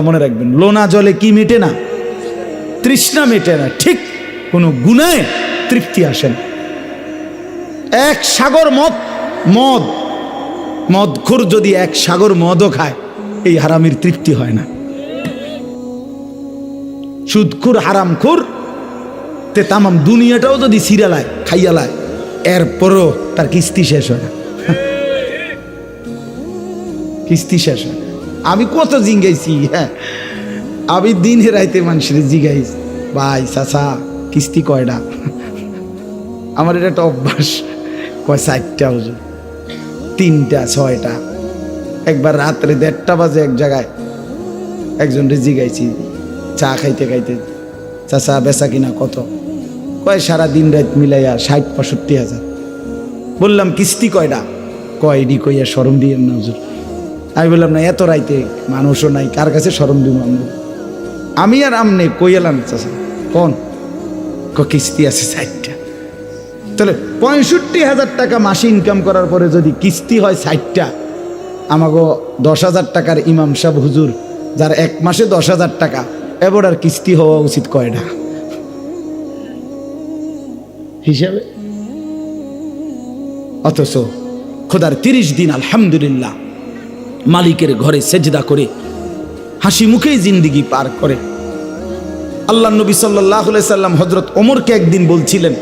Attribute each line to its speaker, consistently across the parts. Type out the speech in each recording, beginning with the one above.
Speaker 1: মনে রাখবেন। লোনা জলে কি মেটে না? তৃষ্ণা মেটে না। ঠিক কোনো গুণায় তৃপ্তি আসে না। এক সাগর মদ মদ মদখোর যদি এক সাগর মদও খায়, এই হারামির তৃপ্তি হয় না। সুদখুর হারামখুর তে তামাম দুনিয়াটাও যদি সিরালায় খাইয়ালায় এরপরও তার কিস্তি শেষ হয় কিস্তি শেষ হয়। আমি কত জিঙ্গাইছি হ্যাঁ? আমি দিনে রাইতে মানুষের জিগাইছি ভাই, চাচা, কিস্তি কয়টা আমার এটা একটা অভ্যাস। কয় চারটা হুজুর তিনটা, ছয়টা। একবার রাত্রে দেড়টা বাজে এক জায়গায়। একজন জিগাইছি চা খাইতে খাইতে। চাচা, বেচা কিনা কত? কয়, সারা দিন রাত মিলাইয়া ষাট, পঁয়ষট্টি হাজার। বললাম, কিস্তি কয়টা কয়, এডি কইয়া সরম দিয়ে না হুজুর। আমি বললাম, না, এত রাইতে মানুষও নাই, কার কাছে সরম দিব আমরা? আমি আর আমনে কই এলাম, চাচা? কোন? কিস্তি আছে ষাটটা। তাহলে পঁয়ষট্টি হাজার টাকা মাসে ইনকাম করার পরে যদি কিস্তি হয় ষাটটা আমাকে দশ হাজার টাকার ইমাম সাহেব হুজুর, যার এক মাসে দশ হাজার টাকা, এবার আর কিস্তি হওয়া উচিত কয়টা হিসাবে? অথচ খোদার তিরিশ দিন, আলহামদুলিল্লাহ মালিকের ঘরে সেজদা করে হাসি মুখেই জিন্দিগি পার করে। আল্লাহ নবী সাল্লাহ সাল্লাম হজরত ওমরকে একদিন বলছিলেন,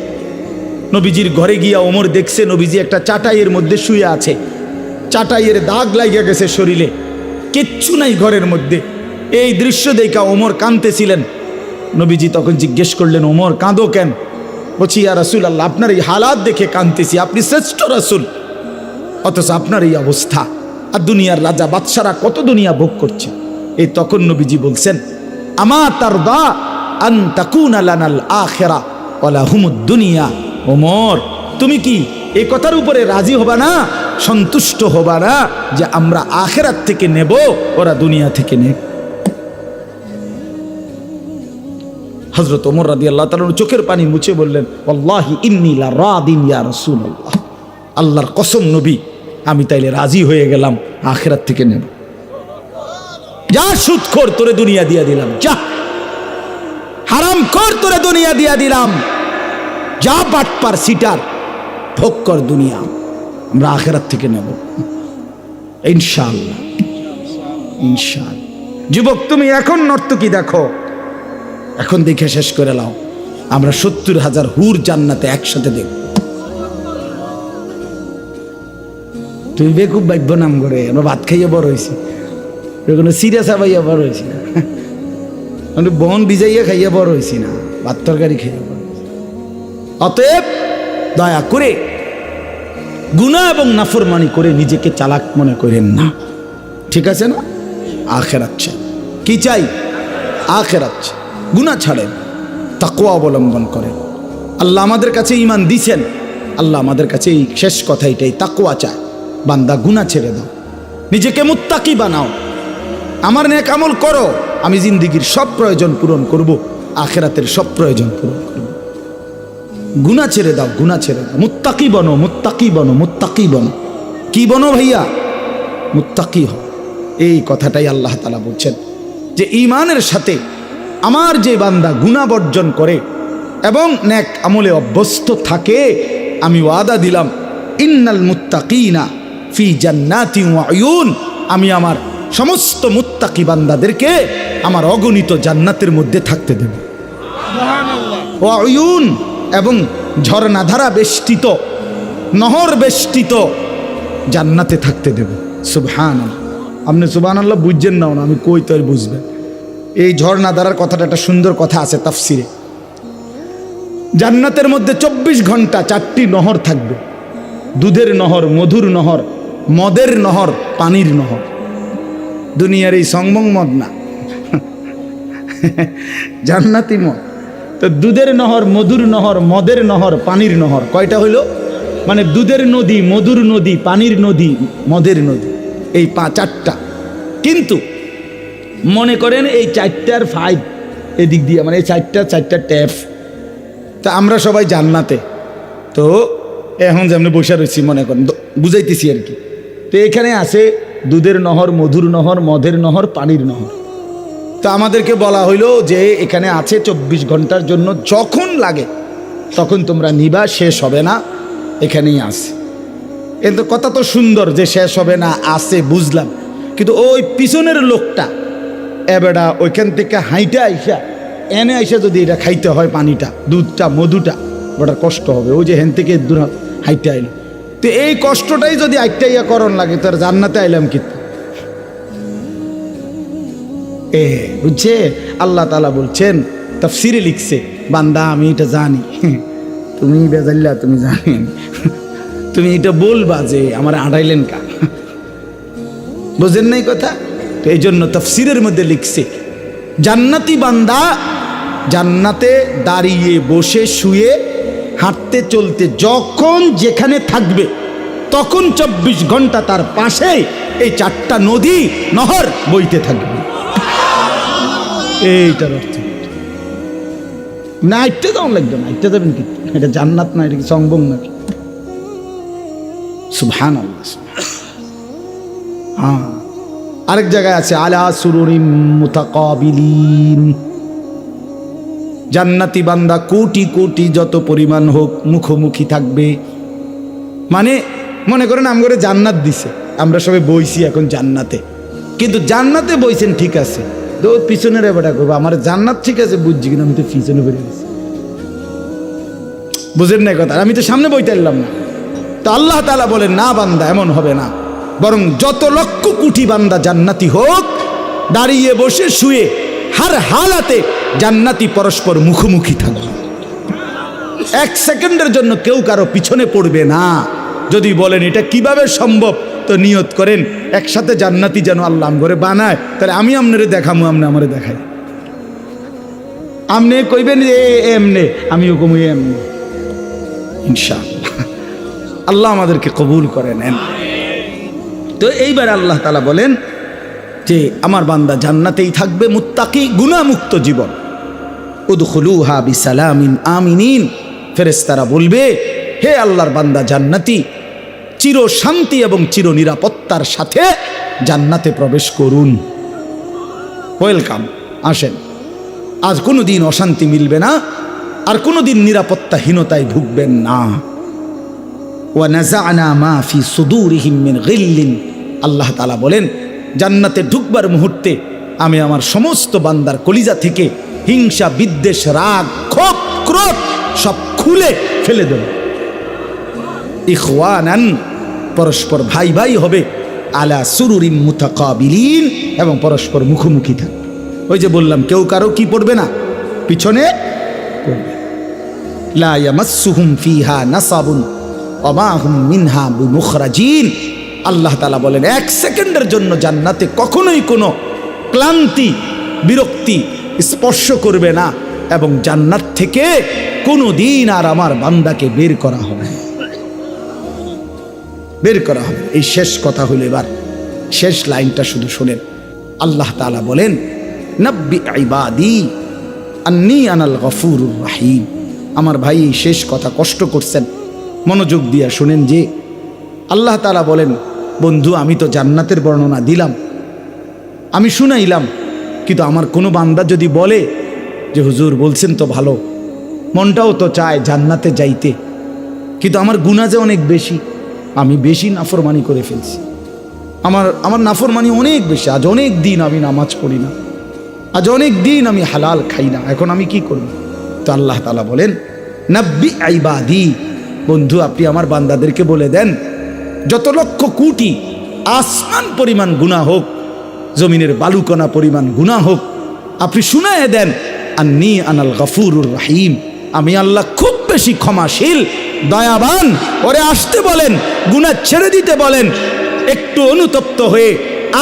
Speaker 1: নবীজির ঘরে গিয়া ওমর দেখছে নবীজি একটা চাটাইয়ের মধ্যে শুয়ে আছে। চাটাইয়ের দাগ লাগিয়া গেছে শরীরে, কিচ্ছু নাই ঘরের মধ্যে। এই দৃশ্য দেখা ওমর কাঁদতেছিলেন। নবীজি তখন জিজ্ঞেস করলেন, ওমর, কাঁদো কেন? বলছি, ইয়া রাসুল আল্লাহ আপনার এই হালাত দেখে কাঁদতেছি, আপনি শ্রেষ্ঠ রাসুল। অথচ আপনার এই অবস্থা। আর দুনিয়ার রাজা বাদশারা কত দুনিয়া ভোগ করছে? এই তখন নবীজি বলছেন, আমা তার দা আন তাকুন আলানাল আখেরা ওলা হুমুদ দুনিয়া। ওমর, তুমি কি এই কথার উপরে রাজি হবা না? সন্তুষ্ট হবা না যে আমরা আখেরাত থেকে নেব, ওরা দুনিয়া থেকে নেব হজরত ওমর রাদি আল্লাহ তালন চোখের পানি মুছে বললেন আল্লাহি রাসূলুল্লাহ। আল্লাহর কসম নবী আমি তাইলে রাজি হয়ে গেলাম, আখেরাত থেকে নেব। যা সুদখোর তোরে দুনিয়া দিয়া দিলাম, যা। হারাম কর তোরে দুনিয়া দিয়া দিলাম। যা বাটপার সিটার, ভোগ কর দুনিয়া, আমরা আখেরাত থেকে নেব। ইনশাআল্লাহ ইনশাআল্লাহ। যুবক, তুমি এখন নর্তকী দেখো। এখন দেখে শেষ করে লাও আমরা সত্তর হাজার হুর জান্নাতে একসাথে দেখব। তুই বেকুব বাক্য নাম করে, আমরা ভাত খাইয়ে বড় হয়েছি কোনো সিরিয়াস আবাইয়া বড় হয়েছি না। আমরা বন বিজাইয়া খাইয়া বড় হয়েছি না, ভাত তরকারি খাইয়া বড় অতএব দয়া করে গুণা এবং নাফরমানি করে নিজেকে চালাক মনে করেন না। ঠিক আছে না? আখের আচ্ছে কি চাই? আখের আচ্ছে গুণা ছাড়েন তাকুয়া অবলম্বন করেন। আল্লাহ আমাদের কাছে ইমান দিছেন, আল্লাহ আমাদের কাছে এই শেষ কথা এটাই তাকুয়া চায়। বান্দা গুণা ছেড়ে দাও। নিজেকে মুত্তাকি বানাও। আমার নেক আমল করো। আমি জিন্দিগির সব প্রয়োজন পূরণ করব। আখেরাতের সব প্রয়োজন পূরণ করব। গুণা ছেড়ে দাও গুণা ছেড়ে দাও। মুত্তাকি বনো মুত্তাকি বনো মুত্তাকি বনো। কি বনো ভাইয়া? মুত্তাকি হও। এই কথাটাই আল্লাহ তালা বলছেন যে ইমানের সাথে আমার যে বান্দা গুণা বর্জন করে এবং ন্যাক আমলে অভ্যস্ত থাকে, আমি ওয়াদা দিলাম, ইন্নাল মুত্তাকিনা ফি জান্নাতি ওয়া আয়ুন। আমি আমার সমস্ত মুত্তাকি বান্দাদেরকে আমার অগণিত জান্নাতের মধ্যে থাকতে দেব। ও আয়ুন এবং ঝর্ণাধারা বেষ্টিত নহর বেষ্টিত জান্নাতে থাকতে দেব। সুবহান আপনি সুবহান আল্লাহ বুঝছেন না না, আমি কই তো আর বুঝবেন এই ঝর্ণাধারার কথাটা একটা সুন্দর কথা আছে তাফসিরে। জান্নাতের মধ্যে চব্বিশ ঘণ্টা চারটি নহর থাকবে। দুধের নহর মধুর নহর মদের নহর, পানির নহর। দুনিয়ার এই সংবং মদ না। জান্নাতি মদ। তো দুধের নহর, মধুর নহর, মদের নহর, পানির নহর, কয়টা হইল? মানে দুধের নদী, মধুর নদী, পানির নদী, মদের নদী, এই পা চারটা। কিন্তু মনে করেন এই চারটার ফাইভ এদিক দিয়ে মানে এই চারটা চারটা ট্যাপ। তা আমরা সবাই জান্নাতে। তো এখন যেমন বসে রয়েছি মনে করেন বুঝাইতেছি আর কি। তো এখানে আছে দুধের নহর, মধুর নহর, মদের নহর, পানির নহর। তো আমাদেরকে বলা হইল যে এখানে আছে চব্বিশ ঘণ্টার জন্য যখন লাগে, তখন তোমরা নিবা, শেষ হবে না, এখানেই আছে। কিন্তু কথা তো সুন্দর যে শেষ হবে না, আছে, বুঝলাম। কিন্তু ওই পিছনের লোকটা এবেটা ওইখান থেকে হাইটা আইসা, এনে আইসা যদি এটা খাইতে হয় পানিটা, দুধটা, মধুটা ওটার কষ্ট হবে। ওই যে হেন থেকে দূর হাইটা আইলো। তো এই কষ্টটাই যদি আইটা ইয়া করণ লাগে, তোর জান্নাতে আইলাম কিন্তু এ, বুঝছে? আল্লাহ তালা বলছেন, তফসিরে লিখছে, বান্দা, আমি এটা জানি। তুমি বেজাল্লা, তুমি জানি। তুমি এটা বলবা যে আমার আড়াইলেন কা? বোঝেন নাই কথা? এই জন্য তফসিরের মধ্যে লিখছে, জান্নাতি বান্দা জান্নাতে দাঁড়িয়ে বসে শুয়ে হাঁটতে চলতে যখন যেখানে থাকবে, তখন চব্বিশ ঘণ্টা তার পাশে এই চারটা নদী নহর বইতে থাকবে। এইটার অর্থ না আইটতে যাওয়া লাগবে? না যাবেন কি? এটা জান্নাত না, এটা কি সংবং নাকি? সুবহান হ্যাঁ। আরেক জায়গায় আছে, আলা সুরুরিম মুতাকাবিলিন। জান্নাতি বান্দা কোটি কোটি যত পরিমাণ হোক মুখোমুখি থাকবে। মানে মনে করেন আমগরে জান্নাত দিছে। আমরা সবাই বইছি এখন জান্নাতে। কিন্তু জান্নাতে বইছেন ঠিক আছে। তো ওর পিছনের এবারটা করব। আমার জান্নাত ঠিক আছে বুঝছি, কিন্তু আমি তো পিছনে বেরিয়ে গেছি। বুঝেন না কথা। আমি তো সামনে বইতে এলাম না। তো আল্লাহ তালা বলেন, না বান্দা, এমন হবে না। বরং যত লক্ষ কোটি বান্দা জান্নাতি হোক, দাঁড়িয়ে বসে শুয়ে হার হালাতে জান্নাতি পরস্পর মুখোমুখি থাকবে এক সেকেন্ডের জন্য কেউ কারও পিছনে পড়বে না যদি বলেন এটা কীভাবে সম্ভব তো নিয়ত করেন একসাথে জান্নাতি যেন আল্লাহ করে বানায় তাহলে আমি আপনারে দেখামু আপনি আমারে দেখাই আপনি কইবেন এ এমনে, আমিও কমু এমনি। ইনশাআল্লাহ। আল্লাহ আমাদেরকে কবুল করে নেন। তো এইবার আল্লাহ তালা বলেন যে আমার বান্দা জান্নাতেই থাকবে, মুত্তাকি গুণামুক্ত জীবন। উদখুলুহা বিসালামিন আমিনিন। ফেরেশতারা বলবে, হে আল্লাহর বান্দা জান্নাতি, চির শান্তি এবং চির নিরাপত্তার সাথে জান্নাতে প্রবেশ করুন। ওয়েলকাম, আসেন। আজ কোনো দিন অশান্তি মিলবে না, আর কোনো দিন নিরাপত্তাহীনতায় ভুগবেন না। ওয়ানাজানা মা ফি সুদুরিহিম মিন গিল্লিন। আল্লাহ তাআলা বলেন জান্নাতে ঢুকবার মুহূর্তে আমি আমার সমস্ত বান্দার কলিজা থেকে হিংসা, বিদ্বেষ, রাগ, ক্ষোভ, ক্রোধ সব খুলে ফেলে দেব। ইখওয়ানান, পরস্পর ভাই ভাই হবে, আলা সুরুরিম মুতাকাবিলিন এবং পরস্পর মুখোমুখি থাকবে। ওই যে বললাম, কেউ কারও কি পড়বে না? পিছনে পড়বে। লা ইয়ামাসসুহুম ফিহা নাসাবুন, ওমা হুম মিনহা বিমুখরাজিন। আল্লাহ তালা বলেন, এক সেকেন্ডের জন্য জান্নাতে কখনোই কোনো ক্লান্তি, বিরক্তি স্পর্শ করবে না এবং জান্নাত থেকে কোনো দিন আর আমার বান্দাকে বের করা হবে বের করা হবে। এই শেষ কথা হইল এবার, শেষ লাইনটা শুধু শোনেন। আল্লাহ তাআলা বলেন, নব্বি ইবাদি, আন্নি আনাল গফুরুর রাহিম। আমার ভাই এই শেষ কথা কষ্ট করছেন। মনোযোগ দিয়া শুনেন যে, আল্লাহ তালা বলেন বন্ধু, আমি তো জান্নাতের বর্ণনা দিলাম। আমি শুনাইলাম, কিন্তু আমার কোনো বান্দা যদি বলে যে, হুজুর, বলছেন তো ভালো, মনটাও তো চায় জান্নাতে যাইতে, কিন্তু আমার গুণা যে অনেক বেশি, আমি বেশি নাফরমানি করে ফেলছি। আমার আমার নাফরমানি অনেক বেশি, আজ অনেক দিন আমি নামাজ পড়ি না, আজ অনেক দিন আমি হালাল খাই না, এখন আমি কি করব? তো আল্লাহ তালা বলেন, নাব্বি আইবাদি। বন্ধু, আপনি আমার বান্দাদেরকে বলে দেন যত লক্ষ কোটি আসমান পরিমাণ গুণা হোক, জমিনের বালুকণা পরিমাণ গুণা হোক, আপনি শুনায় দেন আর নি আনাল গফুরুর রাহিম। আমি আল্লাহ খুব বেশি ক্ষমাশীল, দয়াবান। ওরে আসতে বলেন গুণা ছেড়ে দিতে বলেন, একটু অনুতপ্ত হয়ে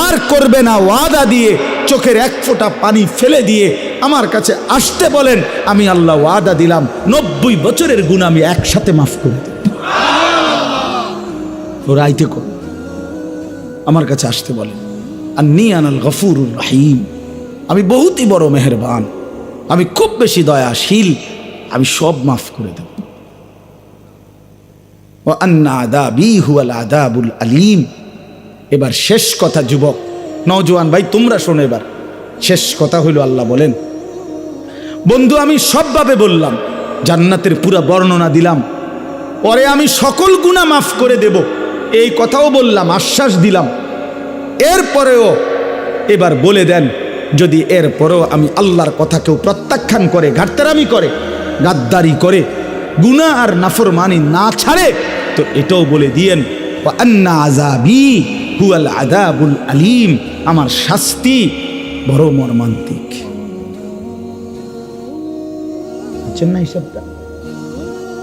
Speaker 1: আর করবে না ওয়াদা দিয়ে চোখের এক ফোঁটা পানি ফেলে দিয়ে আমার কাছে আসতে বলেন, আমি আল্লাহ ওয়াদা দিলাম, নব্বই বছরের গুণ আমি একসাথে মাফ করে আইতে কর আমার কাছে আসতে বলে আর নি আনাল গফুর রাহিম। আমি বহুতই বড় মেহেরবান। আমি খুব বেশি দয়াশীল। আমি সব মাফ করে দেব। ও আন্না আদাবি হুয়াল আদাবুল আলিম। এবার শেষ কথা, যুবক। নজওয়ান ভাই, তোমরা শোনো এবার। শেষ কথা হইল আল্লাহ বলেন, বন্ধু, আমি সবভাবে বললাম, জান্নাতের পুরা বর্ণনা দিলাম। পরে আমি সকল গুণা মাফ করে দেব। এই কথাও বললাম, আশ্বাস দিলাম। এরপরেও এবার বলে দেন, যদি এরপরেও আমি আল্লাহর কথা কেউ প্রত্যাখ্যান করে, ঘাটতারামি করে, গাদ্দারি করে গুণা আর নাফরমানি না ছাড়ে, তো এটাও বলে দিয়েন, "ওয়া আন্না আযাবি হুয়াল আযাবুল আলিম আমার শাস্তি বড় মর্মান্তিক।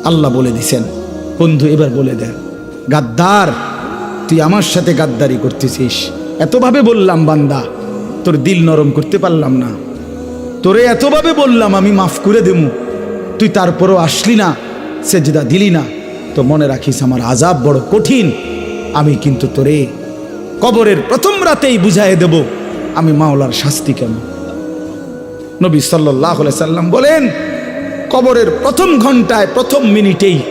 Speaker 1: আল্লাহ বলে দিছেন, বন্ধু এবার বলে দেন। গাদ্দার, তুই আমার সাথে গাদ্দারি করতেছিস। এতভাবে বললাম বান্দা, তোর দিল নরম করতে পারলাম না। তোরে এতভাবে বললাম, আমি মাফ করে দেবো। তুই তারপরও আসলি না সে সেজদা দিলি না। তো মনে রাখিস, আমার আজাব বড় কঠিন। আমি কিন্তু তোরে কবরের প্রথম রাতেই বুঝাই দেব, আমি মাওলার শাস্তি কেন? নবী সাল্লাহ সাল্লাম বলেন, কবরের প্রথম ঘন্টায়, প্রথম মিনিটেই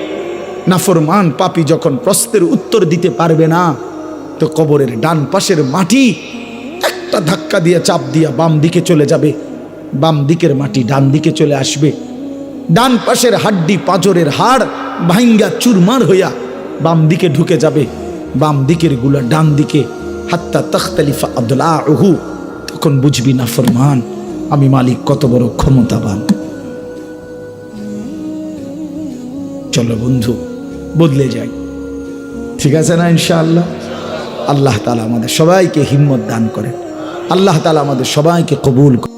Speaker 1: নাফরমান পাপি যখন প্রশ্নের উত্তর দিতে পারবে না, তো কবরের ডান পাশের মাটি একটা ধাক্কা দিয়ে চাপ দিয়া বাম দিকে চলে যাবে। বাম দিকের মাটি ডান দিকে চলে আসবে। ডান পাশের হাড্ডি পাঁজরের হাড় ভাঙ্গা চুরমার হইয়া বাম দিকে ঢুকে যাবে। বাম দিকেরগুলা ডান দিকে, হাত্তা তখতালিফা আব্দুল্লাহ ওহু তখন বুঝবি না ফরমান আমি মালিক কত বড় ক্ষমতাবান। চলো বন্ধু বদলে যায়। ঠিক আছে না ইনশাআল্লাহ? আল্লাহ তালা আমাদের সবাইকে হিম্মত দান করেন। আল্লাহ তালা আমাদের সবাইকে কবুল করেন।